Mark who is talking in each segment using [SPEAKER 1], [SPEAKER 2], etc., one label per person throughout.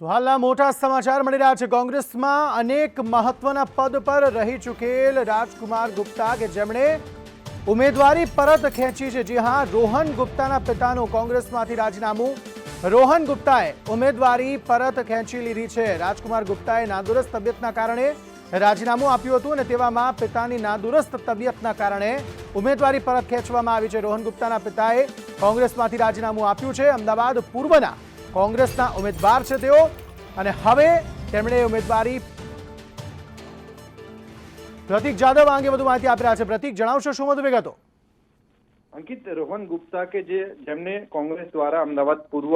[SPEAKER 1] તો હાલના મોટા સમાચાર મળી રહ્યા છે. કોંગ્રેસમાં અનેક મહત્વના પદ પર રહી ચૂકેલ રાજકુમાર ગુપ્તા કે જેમણે ઉમેદવારી પરત ખેંચી છે. જી હા, રોહન ગુપ્તાના પિતાનું કોંગ્રેસમાંથી રાજીનામું. રોહન ગુપ્તાએ ઉમેદવારી પરત ખેંચી લીધી છે. રાજકુમાર ગુપ્તાએ નાદુરસ્ત તબિયતના કારણે રાજીનામું આપ્યું હતું અને તેવામાં પિતાની નાદુરસ્ત તબિયતના કારણે ઉમેદવારી પરત ખેંચવામાં આવી છે. રોહન ગુપ્તાના પિતાએ કોંગ્રેસમાંથી રાજીનામું આપ્યું છે. અમદાવાદ પૂર્વના કોંગ્રેસના ઉમેદવાર છે તેઓ. અને હવે તેમણે ઉમેદવારી પ્રતિક જાદવ અંગે વધુ માહિતી આપી રહ્યા છે. પ્રતિક, જણાવશો શું વધુ વિગતો?
[SPEAKER 2] અંકિત રોહન ગુપ્તા કે જે જેમને કોંગ્રેસ દ્વારા અમદાવાદ પૂર્વ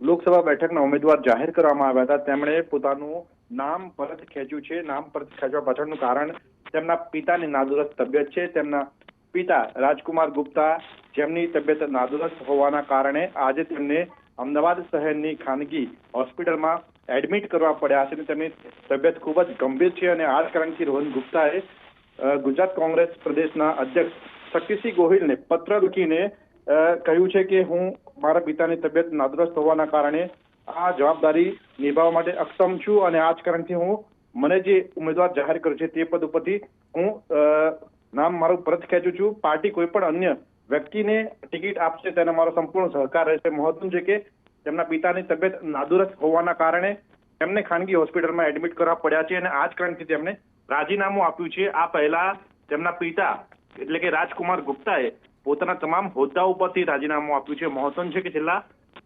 [SPEAKER 2] લોકસભા બેઠકના ઉમેદવાર જાહેર કરવામાં આવ્યા હતા, તેમણે પોતાનું નામ પરત ખેંચ્યું છે. નામ પરત ખેંચવા પાછળનું કારણ તેમના પિતાની નાદુરસ્ત તબિયત છે. તેમના પિતા રાજકુમાર ગુપ્તા જેમની તબિયત નાદુરસ્ત હોવાના કારણે આજે તેમને અમદાવાદ શહેરની ખાનગી હોસ્પિટલમાં એડમિટ કરવા પડ્યા છે અને તેમની તબિયત ખૂબ જ ગંભીર છે અને આ જ કારણથી રોહન ગુપ્તાએ ગુજરાત કોંગ્રેસ પ્રદેશના અધ્યક્ષ શક્તિસિંહ ગોહિલને પત્ર લખીને કહ્યું છે કે હું મારા પિતાની તબિયત નાદુરસ્ત હોવાના કારણે આ જવાબદારી નિભાવવા માટે અક્ષમ છું અને આ જ કારણથી હું મને જે ઉમેદવાર જાહેર કર્યો છે તે પદ ઉપરથી હું નામ મારું પરત ખેંચું છું. પાર્ટી કોઈ પણ અન્ય વ્યક્તિને ટિકિટ આપશે તેને મારો સંપૂર્ણ સહકાર રહેશે. મહત્વનું છે કે તેમના પિતાની તબિયત નાદુરસ્ત હોવાના કારણે તેમને ખાનગી હોસ્પિટલમાં એડમિટ કરવા પડ્યા છે અને આ જ કારણથી તેમણે રાજીનામું આપ્યું છે. આ પહેલા તેમના પિતા એટલે કે રાજકુમાર ગુપ્તાએ પોતાના તમામ હોદ્દા ઉપરથી રાજીનામું આપ્યું છે. મહત્વનું છે કે છેલ્લા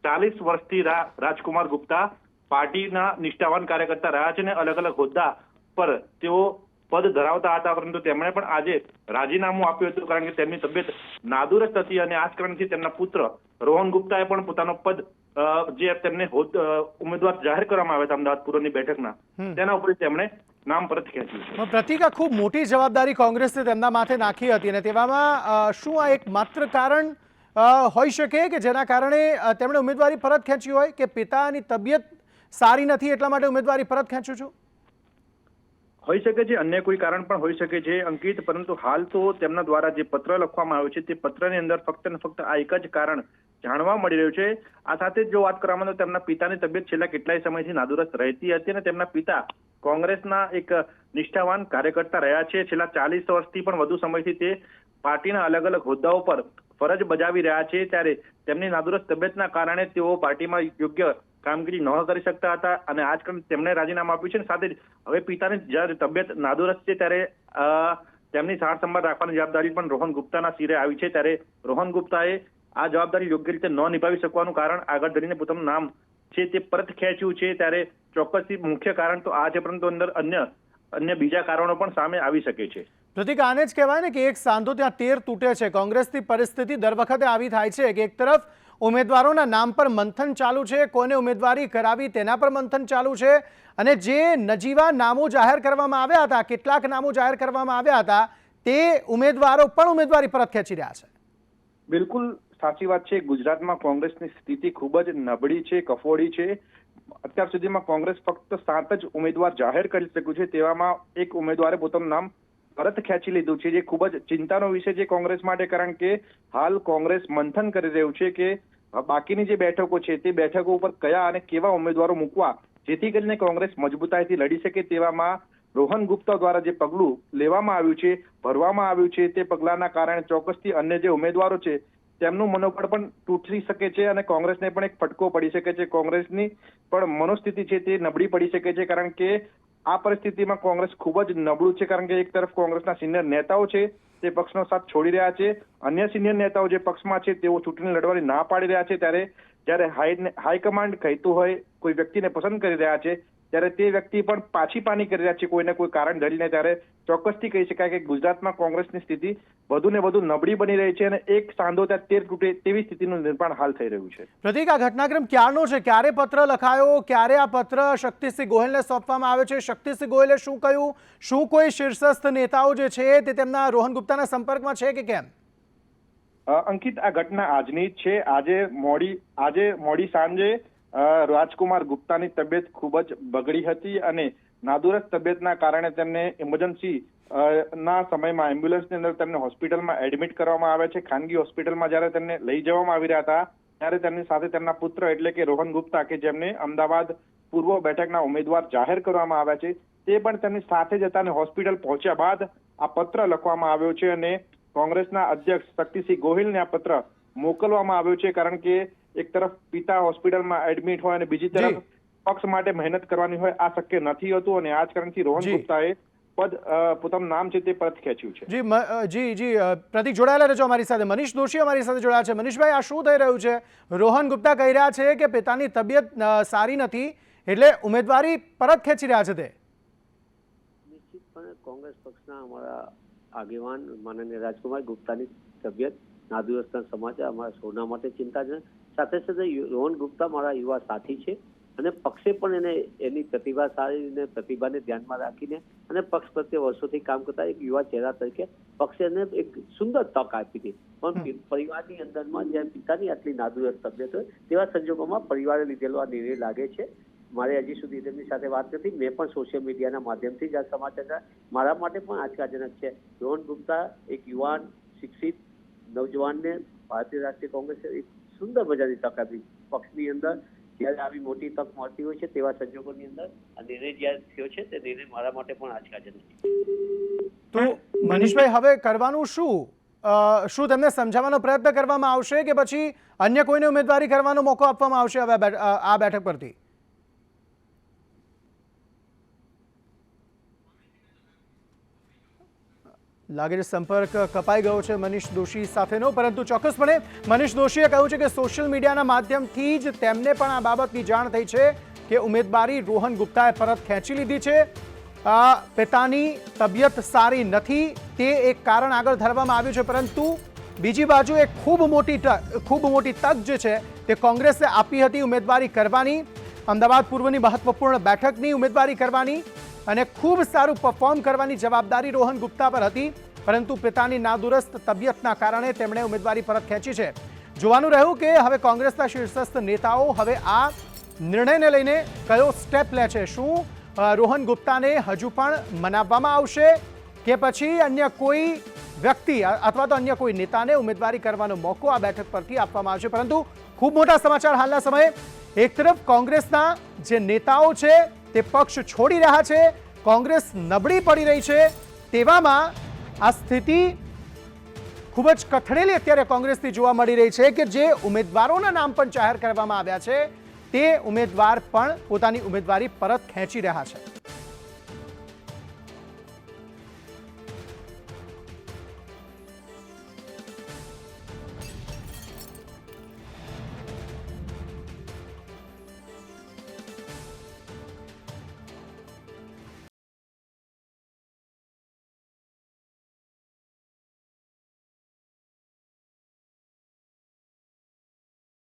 [SPEAKER 2] ચાલીસ વર્ષથી રાજકુમાર ગુપ્તા પાર્ટીના નિષ્ઠાવાન કાર્યકર્તા રહ્યા છે અને અલગ અલગ હોદ્દા પર તેઓ પદ ધરાવતા હતા પરંતુ તેમણે પણ આજે રાજીનામું આપ્યું હતું કારણ કે તેમની તબિયત નાદુરસ્ત હતી અને આ જ કારણથી તેમના પુત્ર રોહન ગુપ્તાએ પણ પોતાનો પદ જે તેમને ઉમેદવાર જાહેર કરવામાં આવ્યા હતા અમદાવાદ પૂર્વની બેઠકના તેના ઉપર તેમણે નામ પરત ખેંચ્યું
[SPEAKER 1] પ્રતિક આ ખૂબ મોટી જવાબદારી કોંગ્રેસે તેમના માથે નાખી હતી અને તેવામાં શું આ એક માત્ર કારણ હોઈ શકે કે જેના કારણે તેમણે ઉમેદવારી પરત ખેંચી હોય કે પિતાની તબિયત સારી નથી એટલા માટે ઉમેદવારી પરત ખેંચું છું?
[SPEAKER 2] હોઈ શકે છે, અન્ય કોઈ કારણ પણ હોઈ શકે છે, અંકિત, પરંતુ હાલ તો તેમના દ્વારા જે પત્ર લખવામાં આવ્યો છે, તે પત્રની અંદર ફક્ત ને ફક્ત આ એક જ કારણ જાણવા મળી રહ્યું છે. આ સાથે જ વાત કરવામાં તો તેમના પિતાની તબિયત છેલ્લા કેટલાય સમયથી નાદુરસ્ત રહેતી હતી અને તેમના પિતા કોંગ્રેસના એક નિષ્ઠાવાન કાર્યકર્તા રહ્યા છે. છેલ્લા ચાલીસ વર્ષથી પણ વધુ સમયથી તે પાર્ટીના અલગ અલગ હોદ્દાઓ પર ફરજ બજાવી રહ્યા છે. ત્યારે તેમની નાદુરસ્ત તબિયતના કારણે તેઓ પાર્ટીમાં યોગ્ય કામગીરી ન કરી શકતા હતા અને આજકાલ તેમણે રાજીનામું આપ્યું છે અને સાથે હવે પિતાની જ્યારે તબિયત નાદુરસ્ત છે ત્યારે તેમની સાર સંભાળ રાખવાની જવાબદારી પણ રોહન ગુપ્તાના શિરે આવી છે. ત્યારે રોહન ગુપ્તાએ આ જવાબદારી યોગ્ય રીતે ન નિભાવી શકવાનું કારણ આગળ ધરીને પોતાનું નામ છે તે પરત ખેંચ્યું છે. ત્યારે ચોક્કસથી મુખ્ય કારણ તો આ છે, પરંતુ અંદર અન્ય અન્ય બીજા કારણો પણ સામે આવી શકે છે.
[SPEAKER 1] પ્રતિક આને જ કહેવાય ને કે એક સાંધો ત્યાં તેર તૂટે છે. કોંગ્રેસની પરિસ્થિતિ દર વખતે આવી થાય છે. કે એક તરફ ઉમેદવારોના નામ પર મંથન ચાલુ છે. કોને ઉમેદવારી કરાવી તેના પર મંથન ચાલુ છે. અને જે નજીવા નામો જાહેર કરવામાં આવ્યા હતા, કેટલાક નામો જાહેર કરવામાં આવ્યા હતા, તે ઉમેદવારો પણ ઉમેદવારી પરત ખેંચી રહ્યા છે.
[SPEAKER 2] બિલકુલ સાચી વાત છે. ગુજરાતમાં કોંગ્રેસની સ્થિતિ ખૂબ જ નબળી છે, કફોડી છે. અત્યાર સુધીમાં કોંગ્રેસ ફક્ત સાત જ ઉમેદવાર જાહેર કરી શક્યું છે. તેવામાં એક ઉમેદવારે પોતાનું નામ પરત ખેંચી લીધું છે. જે ખૂબ જ ચિંતાનો વિષય છે કોંગ્રેસ માટે, કારણ કે હાલ કોંગ્રેસ મંથન કરી રહ્યું છે કે બાકીની જે બેઠકો છે તે બેઠકો ઉપર કયા અને કેવા ઉમેદવારો મૂકવા, જેથી કરીને કોંગ્રેસ મજબૂતાઈથી લડી શકે તેવામાં રોહન ગુપ્તા દ્વારા જે પગલું લેવામાં આવ્યું છે, ભરવામાં આવ્યું છે તે પગલાના કારણે ચોક્કસથી અન્ય જે ઉમેદવારો છે, તેમનું મનોબળ પણ તૂટી શકે છે અને કોંગ્રેસને પણ એક ફટકો પડી શકે છે. કોંગ્રેસની પણ મનોસ્થિતિ છે તે નબળી પડી શકે છે, કારણ કે આ પરિસ્થિતિમાં કોંગ્રેસ ખૂબ જ નબળું છે, કારણ કે એક તરફ કોંગ્રેસના સિનિયર નેતાઓ છે તે પક્ષનો સાથ છોડી રહ્યા છે. અન્ય સિનિયર નેતાઓ જે પક્ષમાં છે, તેઓ ચૂંટણી લડવાની ના પાડી રહ્યા છે. ત્યારે જ્યારે હાઈ હાઈકમાન્ડ કહેતું હોય, કોઈ વ્યક્તિને પસંદ કરી રહ્યા છે ત્યારે તે વ્યક્તિ પણ પાછી પાની કરી રહ્યા છે કોઈને કોઈ કારણ ધરીને ત્યારે ચોક્કસથી કહી શકાય કે ગુજરાતમાં કોંગ્રેસની સ્થિતિ વધુ ને વધુ નબળી બની રહી છે અને એક સાંધો ત્યાં તેર તૂટે તેવી સ્થિતિનું નિર્માણ હાલ થઈ રહ્યું છે.
[SPEAKER 1] પ્રતિક આ ઘટનાક્રમ ક્યારનો છે? ક્યારે પત્ર લખાયો? ક્યારે આ પત્ર શક્તિસિંહ ગોહિલને સોંપવામાં આવ્યો છે? શક્તિસિંહ ગોહિલે શું કહ્યું? શું કોઈ શીર્ષસ્થ નેતાઓ જે છે તે તેમના રોહન ગુપ્તાના સંપર્કમાં છે કે કેમ?
[SPEAKER 2] અંકિત આ ઘટના આજની જ છે. આજે મોડી આજે મોડી સાંજે રાજકુમાર ગુપ્તાની તબિયત ખૂબ જ બગડી હતી અને નાદુરસ્ત તબિયતના કારણે તેમને ઇમરજન્સી ના સમયમાં એમ્બ્યુલન્સની અંદર તેમને હોસ્પિટલમાં એડમિટ કરવામાં આવે છે. ખાનગી હોસ્પિટલમાં જ્યારે તેમને લઈ જવામાં આવી રહ્યા હતા, ત્યારે તેમની સાથે તેમના પુત્ર એટલે કે રોહન ગુપ્તા કે જેમને અમદાવાદ પૂર્વ બેઠકના ઉમેદવાર જાહેર કરવામાં આવ્યા છે, તે પણ તેમની સાથે જતા અને હોસ્પિટલ પહોંચ્યા બાદ આ પત્ર લખવામાં આવ્યો છે અને કોંગ્રેસના અધ્યક્ષ શક્તિસિંહ ગોહિલને આ પત્ર મોકલવામાં આવ્યો છે, કારણ કે એક તરફ પિતા હોસ્પિટલમાં એડમિટ હોય અને બીજી તરફ પક્ષ માટે મહેનત કરવાની હોય આ શક્ય નથી હતું અને આ જ કારણથી રોહન ગુપ્તાએ પદ પોતાનું નામ છે તે પરત ખેંચ્યું છે.
[SPEAKER 1] જી જી જી પ્રતિક જોડાયેલા રહેજો અમારી સાથે. મનીષ દોશી અમારી સાથે જોડાયા છે. મનીષભાઈ આ શું થઈ રહ્યું છે? રોહન ગુપ્તા કહી રહ્યા છે કે પિતાની તબિયત સારી નથી એટલે ઉમેદવારી પરત ખેંચી રહ્યા છે તે.
[SPEAKER 3] નિશ્ચિતપણે કોંગ્રેસ પક્ષના અમારા આગેવાન માનનીય રાજકુમાર ગુપ્તાની તબિયત નાદુરસ્તના સમાચાર અમારા સૌના માટે ચિંતાજનક સાથે સાથે રોહન ગુપ્તા મારા યુવા સાથી છે અને પક્ષે પણ એને એની પ્રતિભા સારી અને પ્રતિભાને ધ્યાનમાં રાખીને અને પક્ષ પ્રત્યે વર્ષોથી કામ કરતા એક યુવા ચહેરા તરીકે પક્ષે એને એક સુંદર તક આપી હતી. પણ પરિવારની અંદરમાં જ્યાં પિતાની આટલી નાદુરસ્ત તબિયત હોય તેવા સંજોગોમાં પરિવારે લીધેલો આ નિર્ણય લાગે છે. મારે હજી સુધી તેમની સાથે વાત નથી. મેં પણ સોશિયલ મીડિયાના માધ્યમથી જ આ સમાચાર મારા માટે પણ આંચકાજનક છે. રોહન ગુપ્તા એક યુવાન શિક્ષિત નવજવાનને ભારતીય રાષ્ટ્રીય કોંગ્રેસે એક સુંદર મજાની તક આપી. પક્ષની અંદર જ્યારે આવી મોટી તક મળતી હોય છે તેવા સંજોગોની અંદર આ નિર્ણય જ્યારે થયો છે તે નિર્ણય મારા માટે પણ આંચકાજનક
[SPEAKER 1] તો મનીષભાઈ, હવે કરવાનું શું? શું તેમને સમજાવવાનો પ્રયત્ન કરવામાં આવશે કે પછી અન્ય કોઈને ઉમેદવારી કરવાનો મોકો આપવામાં આવશે હવે આ બેઠક પરથી? લાગે છે સંપર્ક કપાઈ ગયો છે મનીષ દોશી સાથેનો, પરંતુ ચોક્કસપણે મનીષ દોશીએ કહ્યું છે કે સોશિયલ મીડિયાના માધ્યમથી જ તેમને પણ આ બાબતની જાણ થઈ છે કે ઉમેદવારી રોહન ગુપ્તાએ પરત ખેંચી લીધી છે. આ પિતાની તબિયત સારી નથી, તે એક કારણ આગળ ધરવામાં આવ્યું છે, પરંતુ બીજી બાજુ એક ખૂબ મોટી ખૂબ મોટી તક જે છે તે કોંગ્રેસે આપી હતી ઉમેદવારી કરવાની. અમદાવાદ પૂર્વની મહત્વપૂર્ણ બેઠકની ઉમેદવારી કરવાની. અને ખૂબ સારું પરફોર્મ કરવાની જવાબદારી રોહન ગુપ્તા પર હતી, પરંતુ પિતાની નાદુરસ્ત તબિયતના કારણે તેમણે ઉમેદવારી પરત ખેંચી છે. જોવાનું રહ્યું કે હવે કોંગ્રેસના શીર્ષસ્થ નેતાઓ હવે આ નિર્ણયને લઈને કયો સ્ટેપ લે છે, શું રોહન ગુપ્તાને હજુ પણ મનાવવામાં આવશે કે પછી અન્ય કોઈ વ્યક્તિ અથવા તો અન્ય કોઈ નેતાને ઉમેદવારી કરવાનો મોકો આ બેઠક પરથી આપવામાં આવશે. પરંતુ ખૂબ મોટા સમાચાર હાલના સમયે એક તરફ કોંગ્રેસના જે નેતાઓ છે તે પક્ષ છોડી રહ્યા છે, કોંગ્રેસ નબળી પડી રહી છે, તેવામાં આ સ્થિતિ ખૂબ જ કથળેલી અત્યારે કોંગ્રેસથી જોવા મળી રહી છે કે જે ઉમેદવારોના નામ પણ જાહેર કરવામાં આવ્યા છે, તે ઉમેદવાર પણ પોતાની ઉમેદવારી પરત ખેંચી રહ્યા છે.